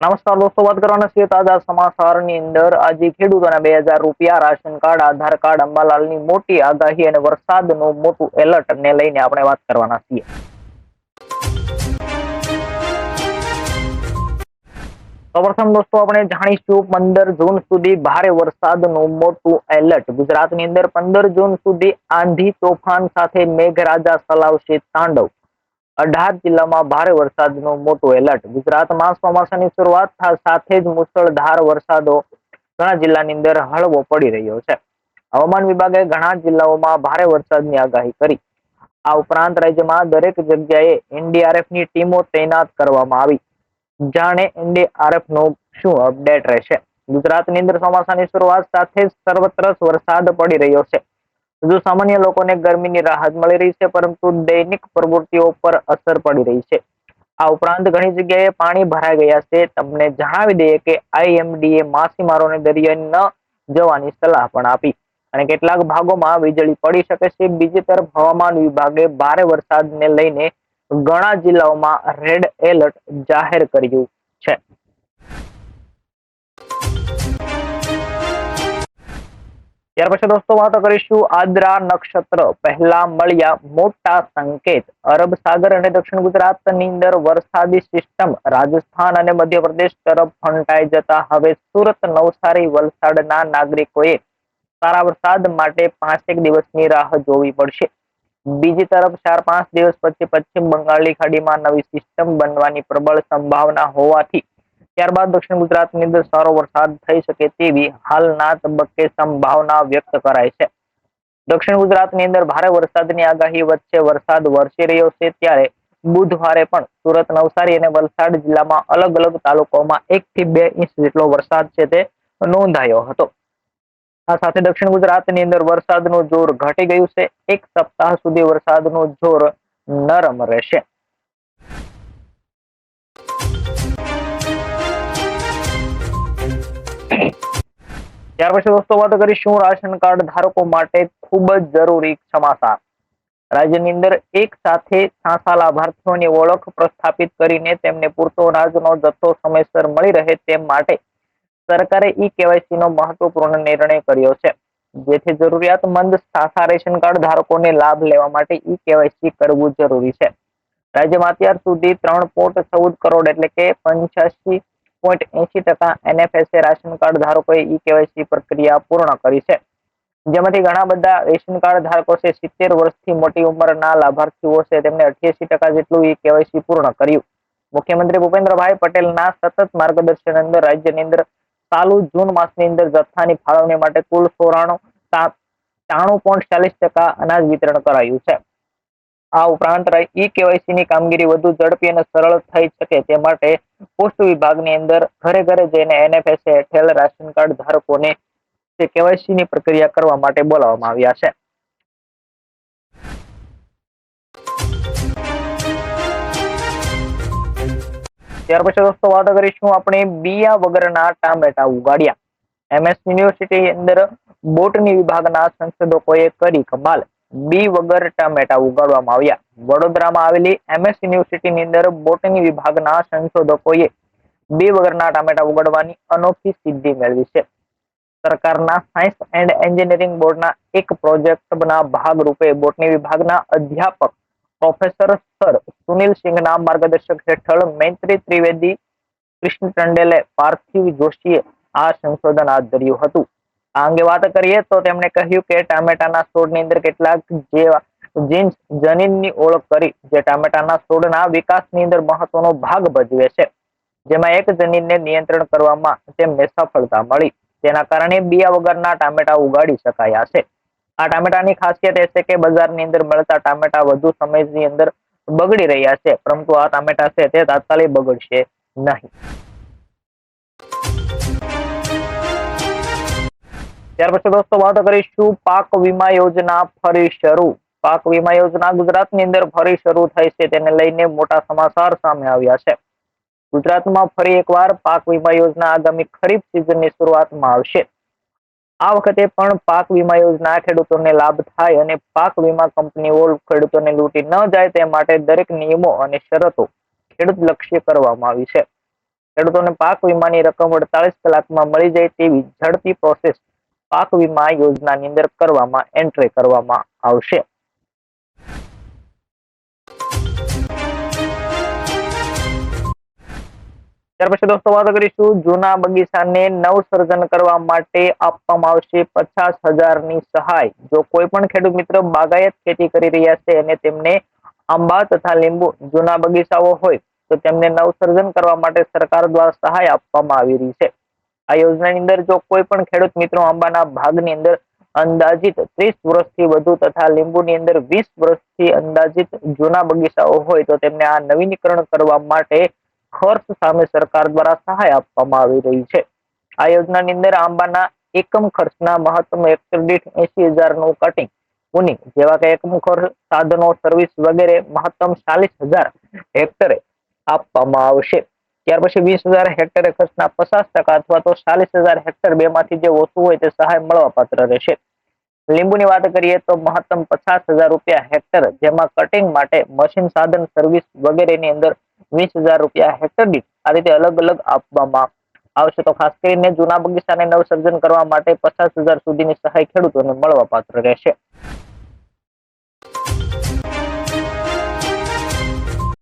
નમસ્કાર દોસ્તો, વાત કરવાના છીએ તાજા સમાચારની અંદર. આજે ખેડૂતોને બે હજાર રૂપિયા રાશન કાર્ડ, આધાર કાર્ડ અંબાલાલની મોટી આગાહી અને વરસાદનું મોટું એલર્ટ ને લઈને આપણે વાત કરવાના છીએ. સૌપ્રથમ દોસ્તો, આપણે જાણીશું પંદર જૂન સુધી ભારે વરસાદનું મોટું એલર્ટ. ગુજરાતની અંદર પંદર જૂન સુધી આંધી તોફાન સાથે મેઘરાજા ચલાવશે તાંડવ. અઢાર જિલ્લામાં ભારે વરસાદનો મોટું એલર્ટ. ગુજરાતમાં ચોમાસાની શરૂઆત સાથે જ મુશળધાર વરસાદો ઘણા જિલ્લાની અંદર હળવો પડી રહ્યો છે. હવામાન વિભાગે ઘણા જિલ્લાઓમાં ભારે વરસાદની આગાહી કરી. આ ઉપરાંત રાજ્યમાં દરેક જગ્યાએ એનડીઆરએફની ટીમો તૈનાત કરવામાં આવી. જાણે એનડીઆરએફનું શું અપડેટ રહેશે? ગુજરાતની અંદર ચોમાસાની શરૂઆત સાથે જ સર્વત્ર વરસાદ પડી રહ્યો છે. હજુ સામાન્ય લોકોને ગરમીની રાહત મળી રહી છે, પરંતુ દૈનિક પ્રવૃત્તિઓ પર અસર પડી રહી છે. આ ઉપરાંત ઘણી જગ્યાએ પાણી ભરાઈ ગયા છે. તમને જણાવી દઈએ કે આઈએમડીએ માછીમારોને દરિયાએ ન જવાની સલાહ પણ આપી અને કેટલાક ભાગોમાં વીજળી પડી શકે છે. બીજી તરફ હવામાન વિભાગે ભારે વરસાદને લઈને ઘણા જિલ્લાઓમાં રેડ એલર્ટ જાહેર કર્યું છે. ત્યાર પછી દોસ્તો વાતો કરીશું આદ્રા નક્ષત્ર. પહેલા મળ્યા મોટા સંકેત. અરબ સાગર અને દક્ષિણ ગુજરાતની અંદર વરસાદી સિસ્ટમ. રાજસ્થાન અને મધ્યપ્રદેશ તરફ ફંટાઈ જતા હવે સુરત, નવસારી વલસાડના નાગરિકોએ સારા વરસાદ માટે પાંચેક દિવસની રાહ જોવી પડશે. બીજી તરફ ચાર પાંચ દિવસ પછી પશ્ચિમ બંગાળની ખાડીમાં નવી સિસ્ટમ બનવાની પ્રબળ સંભાવના હોવાથી ત્યારબાદ દક્ષિણ ગુજરાતની અંદર સારો વરસાદ થઈ શકે તેવી હાલના તબક્કે સંભાવના વ્યક્ત કરાય છે. દક્ષિણ ગુજરાતની અંદર ભારે વરસાદની આગાહી વચ્ચે વરસાદ વરસી રહ્યો છે ત્યારે બુધવારે પણ સુરત, નવસારી અને વલસાડ જિલ્લામાં અલગ અલગ તાલુકાઓમાં એક થી બે ઇંચ જેટલો વરસાદ છે તે નોંધાયો હતો. આ સાથે દક્ષિણ ગુજરાતની અંદર વરસાદનું જોર ઘટી ગયું છે. એક સપ્તાહ સુધી વરસાદનું જોર નરમ રહેશે. ત્યાર પછી દોસ્તો વાત કરીશું રાશન કાર્ડ ધારકો માટે ખૂબ જ જરૂરી સમાચાર. રાજ્યની અંદર એક સાથે છાસા લાભાર્થીઓની ઓળખ પ્રસ્થાપિત કરીને તેમને પૂરતો અનાજનો જથ્થો સમયસર મળી રહે તે માટે સરકારે ઈ કેવાયસી નો મહત્વપૂર્ણ નિર્ણય કર્યો છે. જેથી જરૂરિયાતમંદ છાસા રેશન કાર્ડ ધારકોને લાભ લેવા માટે ઈ કેવાયસી કરવું જરૂરી છે. રાજ્યમાં અત્યાર સુધી ત્રણ પોઈન્ટ ચૌદ કરોડ એટલે કે પંચ્યાસી પોઈન્ટ એસી ટકા એનએફએસએ રાશન કાર્ડ ધારકોએ ઈ કેવાયસી પ્રક્રિયા પૂર્ણ કરી છે. જેમાંથી ઘણા બધા રેશન કાર્ડ ધારકો છે, સિત્તેર વર્ષથી મોટી ઉંમરના લાભાર્થીઓ છે, તેમને અઠ્યાસી ટકા જેટલું ઈ કેવાયસી પૂર્ણ કર્યું. મુખ્યમંત્રી ભૂપેન્દ્રભાઈ પટેલના સતત માર્ગદર્શન અંદર રાજ્યની અંદર ચાલુ જૂન માસની અંદર જથ્થાની ફાળવણી માટે કુલ સોરાણું ત્રાણું પોઈન્ટ ચાલીસ ટકા અનાજ વિતરણ કરાયું છે. આ ઉપરાંત ઈ કેવાયસી ની કામગીરી વધુ ઝડપી અને સરળ થઈ શકે તે માટે પોસ્ટ વિભાગની અંદર ઘરે ઘરે જઈને એનએફએસ હેઠળ રાશન કાર્ડ ધારકોને તે કેવાયસી ની પ્રક્રિયા કરવા માટે બોલાવવામાં આવ્યા છે. ત્યાર પછી દોસ્તો વાત કરીશું આપણે બિયા વગરના ટામેટા ઉગાડ્યા. એમએસ યુનિવર્સિટી અંદર બોટની વિભાગના સંશોધકોએ કરી કમાલ. બી વગર ટામેટા ઉગાડવામાં આવ્યા. વડોદરામાં આવેલી એમએસ યુનિવર્સિટીની અંદર બોટની વિભાગના સંશોધકોએ બી વગરના ટામેટા ઉગાડવાની અનોખી સિદ્ધિ મેળવી છે. સરકારના સાયન્સ એન્ડ એન્જિનિયરિંગ બોર્ડના એક પ્રોજેક્ટના ભાગરૂપે બોટની વિભાગના અધ્યાપક પ્રોફેસર સર સુનિલ સિંઘના માર્ગદર્શક હેઠળ મૈત્રી ત્રિવેદી, કૃષ્ણ ટંડેલે પાર્થિવ જોશીએ આ સંશોધન હાથ ધર્યું હતું. આ અંગે વાત કરીએ તો તેમણે કહ્યું કે ટામેટાના છોડની અંદર કેટલાક જેવા જીન્સ જનીનની ઓળખ કરી, જે ટામેટાના છોડના વિકાસની અંદર મહત્વનો ભાગ ભજવે છે. જેમાં એક જનીનને નિયંત્રણ કરવામાં તેમને સફળતા મળી. તેના કારણે બિયા વગરના ટામેટા ઉગાડી શકાયા છે. આ ટામેટાની ખાસિયત એ છે કે બજારની અંદર મળતા ટામેટા વધુ સમયની અંદર બગડી રહ્યા છે, પરંતુ આ ટામેટા છે તે તાત્કાલિક બગડશે નહીં. ત્યાર પછી દોસ્તો વાત કરીશું પાક વીમા યોજના ફરી શરૂ. પાક વીમા યોજના ગુજરાતની અંદર ફરી શરૂ થઈ છે તેને લઈને મોટા સમાચાર સામે આવ્યા છે. ગુજરાતમાં ફરી એકવાર પાક વીમા યોજના આગામી ખરીફ સિઝનની શરૂઆતમાં આવશે. આ વખતે પણ પાક વીમા યોજના ખેડૂતોને લાભ થાય અને પાક વીમા કંપનીઓ ખેડૂતોને લૂંટી ન જાય તે માટે દરેક નિયમો અને શરતો ખેડૂત લક્ષ્ય કરવામાં આવી છે. ખેડૂતોને પાક વીમાની રકમ અડતાલીસ કલાકમાં મળી જાય તેવી ઝડપી પ્રોસેસ પાક વીમા યોજનાની અંદર કરવામાં એન્ટ્રી કરવામાં આવશે. ત્યાર પછી દોસ્તો વાત કરીશું જૂના બગીચાને નવસર્જન કરવા માટે આપવામાં આવશે પચાસ હજારની સહાય. જો કોઈ પણ ખેડૂત મિત્ર બાગાયત ખેતી કરી રહ્યા છે અને તેમને આંબા તથા લીંબુ જૂના બગીચાઓ હોય, તો તેમને નવસર્જન કરવા માટે સરકાર દ્વારા સહાય આપવામાં આવી રહી છે. આ યોજનાની અંદર જો કોઈ પણ ખેડૂત મિત્રો આંબાના ભાગની અંદર અંદાજિત ત્રીસ વર્ષથી વધુ તથા લીંબુની અંદર વીસ વર્ષથી અંદાજિત જૂના બગીચાઓ હોય તો તેમને આ નવીનીકરણ કરવા માટે ખર્ચ સામે સરકાર દ્વારા સહાય આપવામાં આવી રહી છે. આ યોજનાની અંદર આંબાના એકમ ખર્ચના મહત્તમ હેક્ટર દીઠ એસી હજારનું કટિંગ ઉની જેવા કે એકમ ખર્ચ સાધનો સર્વિસ વગેરે મહત્તમ ચાલીસ હજાર હેક્ટરે આપવામાં આવશે. ત્યાર પછી વીસ હજાર હેક્ટરે ખર્ચના પચાસ ટકા અથવા તો ચાલીસ હજાર હેક્ટર બેમાંથી જે ઓછું હોય તે સહાય મળવા રહેશે. લીંબુની વાત કરીએ તો મહત્તમ પચાસ હજાર રૂપિયા હેક્ટર, જેમાં કટિંગ માટે મશીન સાધન સર્વિસ વગેરેની અંદર વીસ હજાર રૂપિયા હેક્ટર દીઠ આ રીતે અલગ અલગ આપવામાં આવશે. તો ખાસ કરીને જૂના બગીચાને નવસર્જન કરવા માટે પચાસ હજાર સુધીની સહાય ખેડૂતોને મળવા પાત્ર રહેશે.